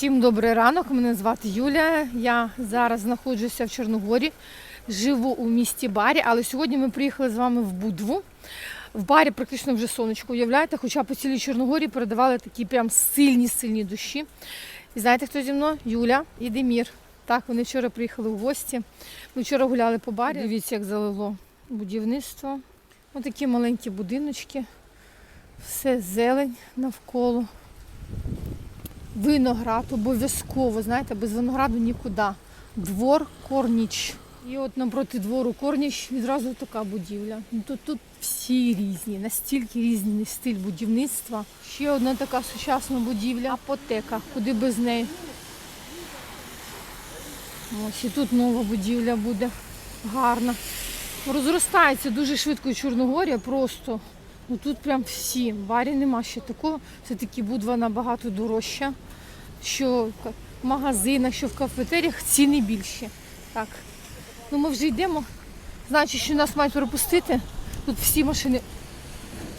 Всім добрий ранок. Мене звати Юля. Я зараз знаходжуся в Чорногорі, живу у місті Барі, але сьогодні ми приїхали з вами в Будву. В барі практично вже сонечко, уявляєте, хоча по цілій Чорногорі передавали такі прям сильні, сильні душі. І знаєте, хто зі мною? Юля і Демір. Так, вони вчора приїхали у гості. Ми вчора гуляли по барі. Дивіться, як залило будівництво. Ось такі маленькі будиночки. Все зелень навколо. Виноград обов'язково, знаєте, без винограду нікуди. Двор Корніч. І от напроти двору Корніч відразу така будівля. Ну, Тут, тут всі різні, настільки різний стиль будівництва. Ще одна така сучасна будівля, апотека, куди без неї. Ось і тут нова будівля буде гарна. Розростається дуже швидко Чорногорія, просто. Ну тут прям всі. В барі нема ще такого. Все-таки будва набагато дорожча. Що в магазинах, що в кафетеріях ціни більші. Так. Ну ми вже йдемо. Значить, що нас мають пропустити. Тут всі машини,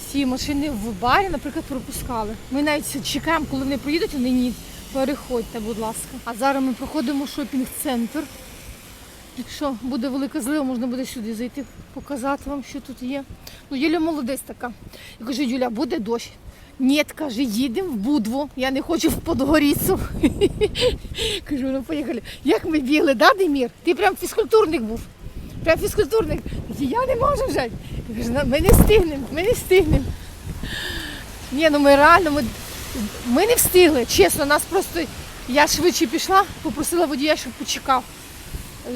всі машини в барі, наприклад, пропускали. Ми навіть чекаємо, коли вони приїдуть, вони ні. Переходьте, будь ласка. А зараз ми проходимо шопінг-центр. Якщо буде велика злива, можна буде сюди зайти, показати вам, що тут є. Ну, Юля молодець така. Я кажу, Юля, буде дощ. Ні, каже, їдемо в Будву. Я не хочу в Подгоріцю. Кажу, ну поїхали. Як ми бігли, да, Демір? Ти прям фізкультурник був. Прям фізкультурник. Я не можу вже. «Ну, ми не встигнемо, ми не встигнемо. Ні, ну ми реально, ми, ми не встигли. Чесно, нас просто. Я швидше пішла, попросила водія, щоб почекав.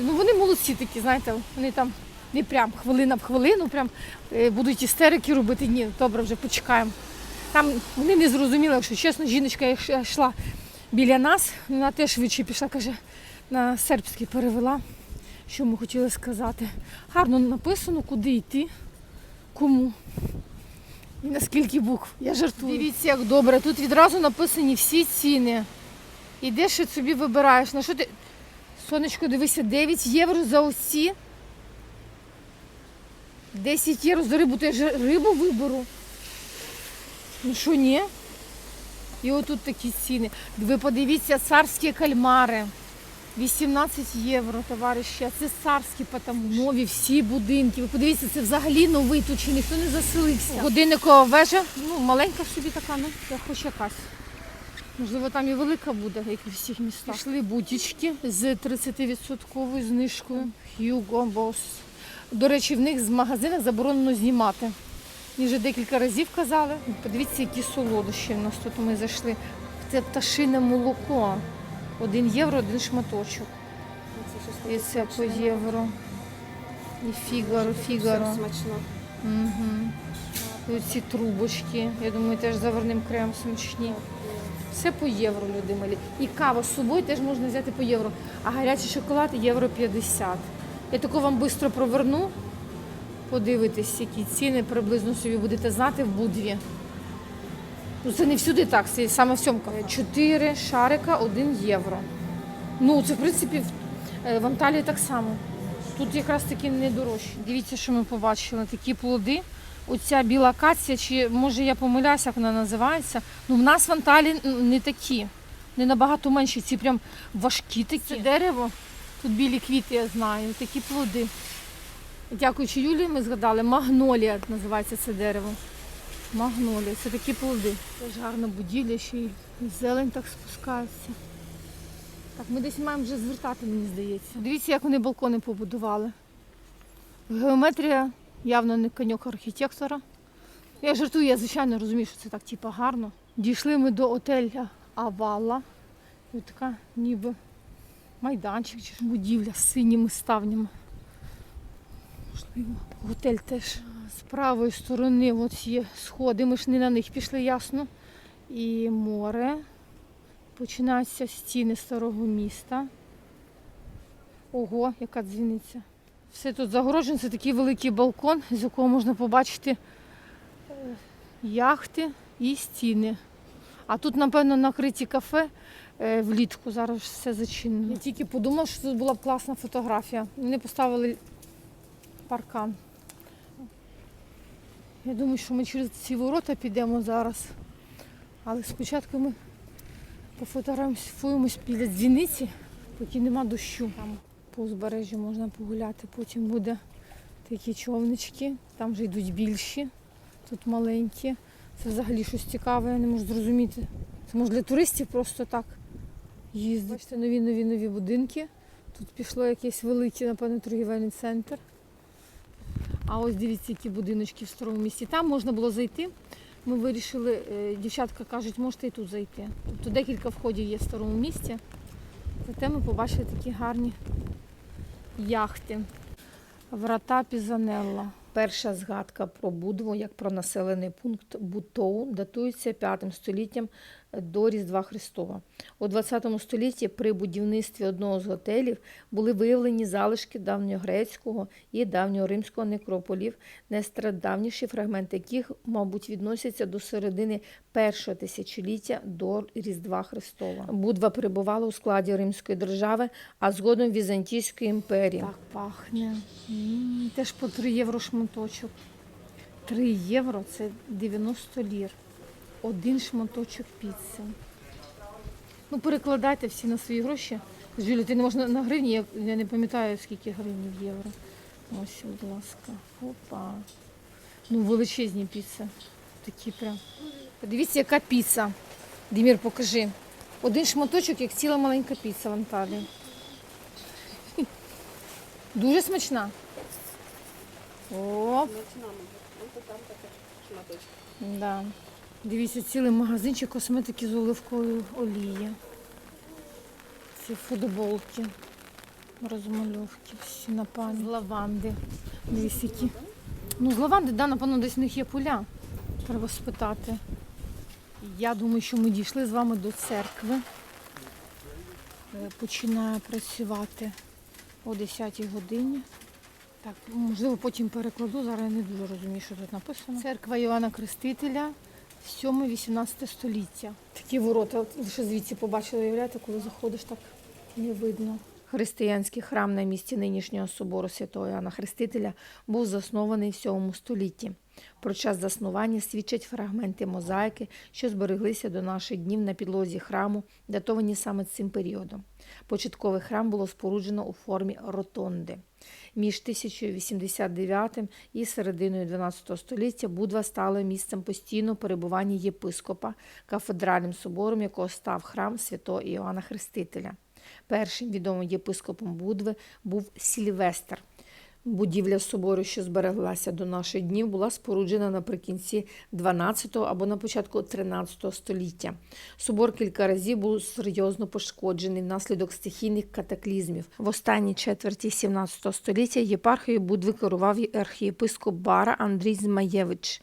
Ну вони молодці такі, знаєте, вони там не прям хвилина в хвилину, прям е, будуть істерики робити. Ні, добре, вже почекаємо. Там вони не зрозуміли, якщо чесно, жіночка йшла біля нас, вона теж швидше пішла, каже, на сербський перевела, що ми хотіли сказати. Гарно написано, куди йти, кому. І на скільки букв. Я жартую. Дивіться, як добре. Тут відразу написані всі ціни. Ідеш і собі вибираєш. На що ти. Сонечко, дивися, 9 євро за оці. 10 євро за рибу, то я ж рибу виберу. Ну що, ні? І отут такі ціни. Ви подивіться, царські кальмари. 18 євро, товариші. Це царські, потому нові всі будинки. Ви подивіться, це взагалі новий, тут ще ніхто не заселився. Годинникова вежа, ну маленька собі така, ну, хоч якась. Можливо, там і велика буде, як і в всіх містах. Пішли бутічки з 30% знижкою. Hugo Boss. До речі, в них з магазинах заборонено знімати. Мені вже декілька разів казали. Подивіться, які солодощі в нас тут ми зайшли. Це пташине молоко. Один євро, один шматочок. І це по євро. І фігаро, фігаро. смачно. Угу. І оці трубочки, я думаю, теж заварним кремом смачні. Все по євро, люди малі. І кава з собою теж можна взяти по євро. А гарячий шоколад євро 50. Я тако вам швидко проверну. Подивитись, які ціни приблизно собі будете знати в Будві. Ну, це не всюди так, це саме в цьому. кафе. Чотири шарика, один євро. Ну, це в принципі е, в Анталії так само. Тут якраз таки не дорожче. Дивіться, що ми побачили. Такі плоди. Оця біла акація, чи може я помиляюся, як вона називається. Ну, в нас в Анталії не такі. Не набагато менші. Ці прям важкі такі. Це дерево. Тут білі квіти, я знаю, такі плоди. Дякуючи Юлії, ми згадали, магнолія називається це дерево. Магнолія, це такі плоди. Теж гарна будівля, ще й зелень так спускається. Так, ми десь маємо вже звертати, мені здається. Дивіться, як вони балкони побудували. Геометрія явно не коньок архітектора. Я жартую, я звичайно розумію, що це так типу, гарно. Дійшли ми до отеля Авала. І така ніби майданчик чи будівля з синіми ставнями. Можливо, готель теж з правої сторони от сходи. Ми ж не на них пішли, ясно. І море. Починаються стіни старого міста. Ого, яка дзвіниця. Все тут загороджено, це такий великий балкон, з якого можна побачити е, яхти і стіни. А тут, напевно, накриті кафе е, влітку. Зараз все зачинено. Я тільки подумала, що тут була б класна фотографія. Вони поставили паркан. Я думаю, що ми через ці ворота підемо зараз. Але спочатку ми Пофотографуємось біля дзвіниці, поки нема дощу. По узбережжю можна погуляти. Потім буде такі човнички, там вже йдуть більші, тут маленькі. Це взагалі щось цікаве, я не можу зрозуміти. Це може для туристів просто так їздити. Бачите, нові нові нові будинки. Тут пішло якийсь великий, напевно, торгівельний центр. А ось дивіться, які будиночки в старому місті. Там можна було зайти. Ми вирішили, е, дівчатка кажуть, можете і тут зайти. Тобто декілька входів є в старому місті. Зате ми побачили такі гарні яхти. Врата Пізанелла. Перша згадка про Будву як про населений пункт Бутоу датується 5 століттям до Різдва Христова. У 20 столітті при будівництві одного з готелів були виявлені залишки давньогрецького і давньоримського некрополів, найстрадавніші фрагменти яких, мабуть, відносяться до середини першого тисячоліття до Різдва Христова. Будва перебувала у складі Римської держави, а згодом Візантійської імперії. Так пахне. Теж по 3 євро шматочок. 3 євро це 90 лір. Один шматочок піци. Ну, перекладайте всі на свої гроші. Жюлі, ти не можна на гривні, я, я не пам'ятаю, скільки гривень в євро. Ось, будь ласка. Опа. Ну, величезні піци. Такі прям. Подивіться, яка піца. Дімір, покажи. Один шматочок, як ціла маленька піца в Анталії. Дуже смачна. О, Да. Дивіться, цілий магазинчик косметики з оливковою олії. Ці футболки, розмальовки, всі на пані. З лаванди. Дивіться, які. Ну, з лаванди, да, напевно, десь в них є поля. Треба спитати. Я думаю, що ми дійшли з вами до церкви. Е, Починає працювати о 10 годині. Так, можливо, потім перекладу. Зараз я не дуже розумію, що тут написано. Церква Івана Крестителя, 7-18 століття. Такі ворота, лише звідси побачили, уявляєте, коли заходиш, так не видно. Християнський храм на місці нинішнього собору святого Іоанна Хрестителя був заснований в 7 столітті. Про час заснування свідчать фрагменти мозаїки, що збереглися до наших днів на підлозі храму, датовані саме цим періодом. Початковий храм було споруджено у формі ротонди. Між 1089 і серединою 12 століття Будва стала місцем постійного перебування єпископа, кафедральним собором, якого став храм святого Іоанна Хрестителя. Першим відомим єпископом Будви був Сільвестр. Будівля собору, що збереглася до наших днів, була споруджена наприкінці 12 або на початку 13 століття. Собор кілька разів був серйозно пошкоджений внаслідок стихійних катаклізмів. В останній четверті 17 століття єпархією Будви керував архієпископ Бара Андрій Змаєвич,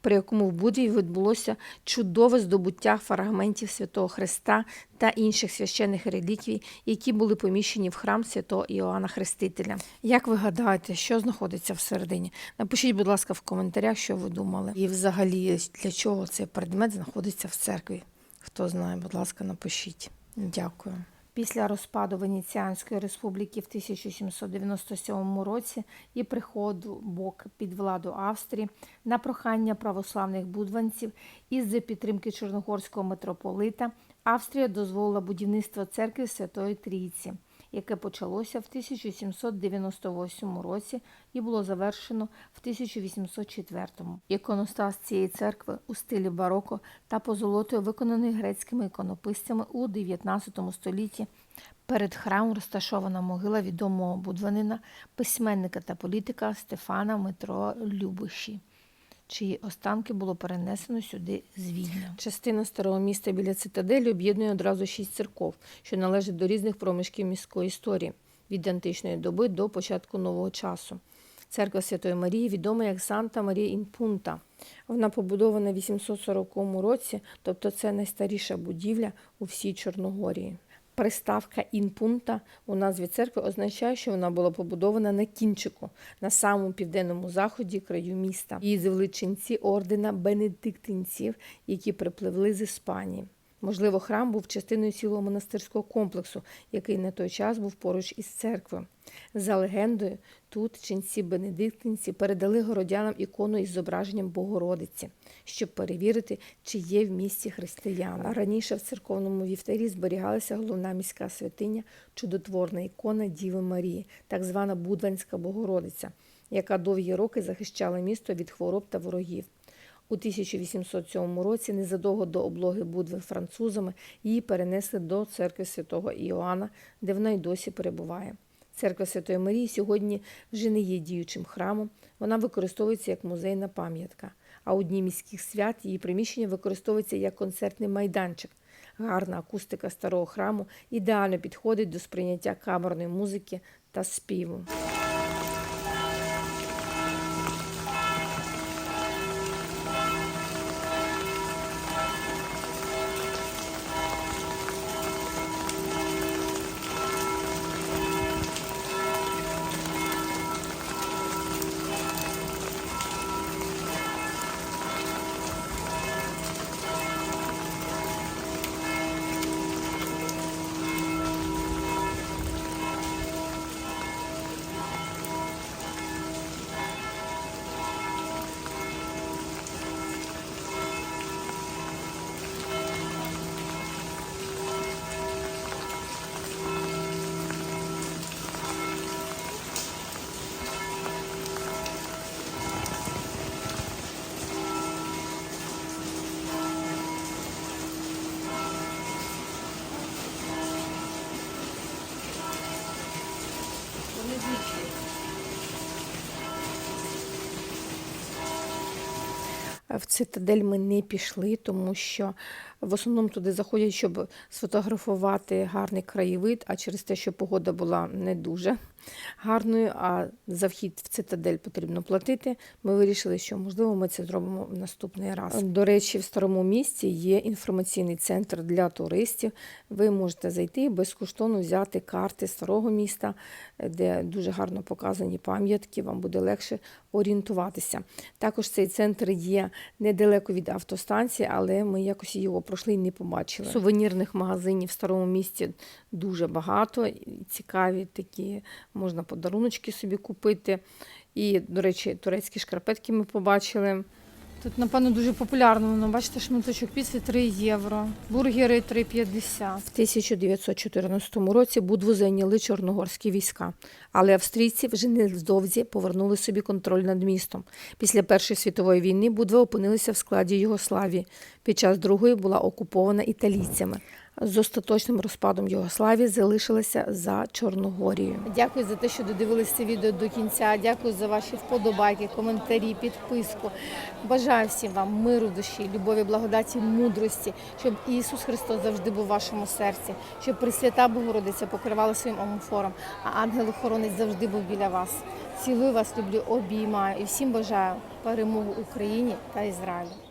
при якому в Будві відбулося чудове здобуття фрагментів Святого Христа та інших священних реліквій, які були поміщені в храм святого Іоанна Хрестителя. Як ви гадаєте, що знаходиться всередині? Напишіть, будь ласка, в коментарях, що ви думали. І взагалі, для чого цей предмет знаходиться в церкві? Хто знає, будь ласка, напишіть. Дякую. Після розпаду Венеціанської республіки в 1797 році і приходу БОК під владу Австрії на прохання православних будванців із за підтримки Чорногорського митрополита Австрія дозволила будівництво церкви Святої Трійці, яке почалося в 1798 році і було завершено в 1804. Іконостас цієї церкви у стилі бароко та позолотою виконаний грецькими іконописцями у 19 столітті. Перед храмом розташована могила відомого будванина, письменника та політика Стефана Митро Любиші чиї останки було перенесено сюди з Відня. Частина старого міста біля цитаделі об'єднує одразу шість церков, що належать до різних проміжків міської історії від античної доби до початку нового часу. Церква Святої Марії відома як Санта Марія Інпунта. Вона побудована в 840 році, тобто це найстаріша будівля у всій Чорногорії. Приставка інпунта у назві церкви означає, що вона була побудована на кінчику, на самому південному заході краю міста. Її звели ченці ордена бенедиктинців, які припливли з Іспанії. Можливо, храм був частиною цілого монастирського комплексу, який на той час був поруч із церквою. За легендою, тут ченці бенедиктинці передали городянам ікону із зображенням Богородиці, щоб перевірити, чи є в місті християни. Раніше в церковному вівтарі зберігалася головна міська святиня, чудотворна ікона Діви Марії, так звана Будванська Богородиця, яка довгі роки захищала місто від хвороб та ворогів. У 1807 році, незадовго до облоги Будви французами, її перенесли до церкви святого Іоанна, де вона й досі перебуває. Церква Святої Марії сьогодні вже не є діючим храмом, вона використовується як музейна пам'ятка. А у дні міських свят її приміщення використовується як концертний майданчик. Гарна акустика старого храму ідеально підходить до сприйняття камерної музики та співу. В цитадель ми не пішли, тому що в основному туди заходять, щоб сфотографувати гарний краєвид, а через те, що погода була не дуже гарною, а за вхід в цитадель потрібно платити. Ми вирішили, що можливо ми це зробимо в наступний раз. До речі, в старому місті є інформаційний центр для туристів. Ви можете зайти безкоштовно взяти карти старого міста, де дуже гарно показані пам'ятки. Вам буде легше орієнтуватися. Також цей центр є недалеко від автостанції, але ми якось його пройшли і не побачили. Сувенірних магазинів в старому місті дуже багато. Цікаві такі, можна подаруночки собі купити. І, до речі, турецькі шкарпетки ми побачили. Тут, напевно, дуже популярно воно. Бачите, шматочок піци 3 євро, бургери 3,50. В 1914 році Будву зайняли чорногорські війська, але австрійці вже невдовзі повернули собі контроль над містом. Після Першої світової війни Будва опинилися в складі Югославії. Під час Другої була окупована італійцями. З остаточним розпадом Югославії залишилася за Чорногорією. Дякую за те, що додивилися це відео до кінця. Дякую за ваші вподобайки, коментарі, підписку. Бажаю всім вам миру душі, любові, благодаті, мудрості, щоб Ісус Христос завжди був в вашому серці, щоб Пресвята Богородиця покривала своїм омофором, а ангел-охоронець завжди був біля вас. Цілую вас, люблю, обіймаю і всім бажаю перемогу Україні та Ізраїлю.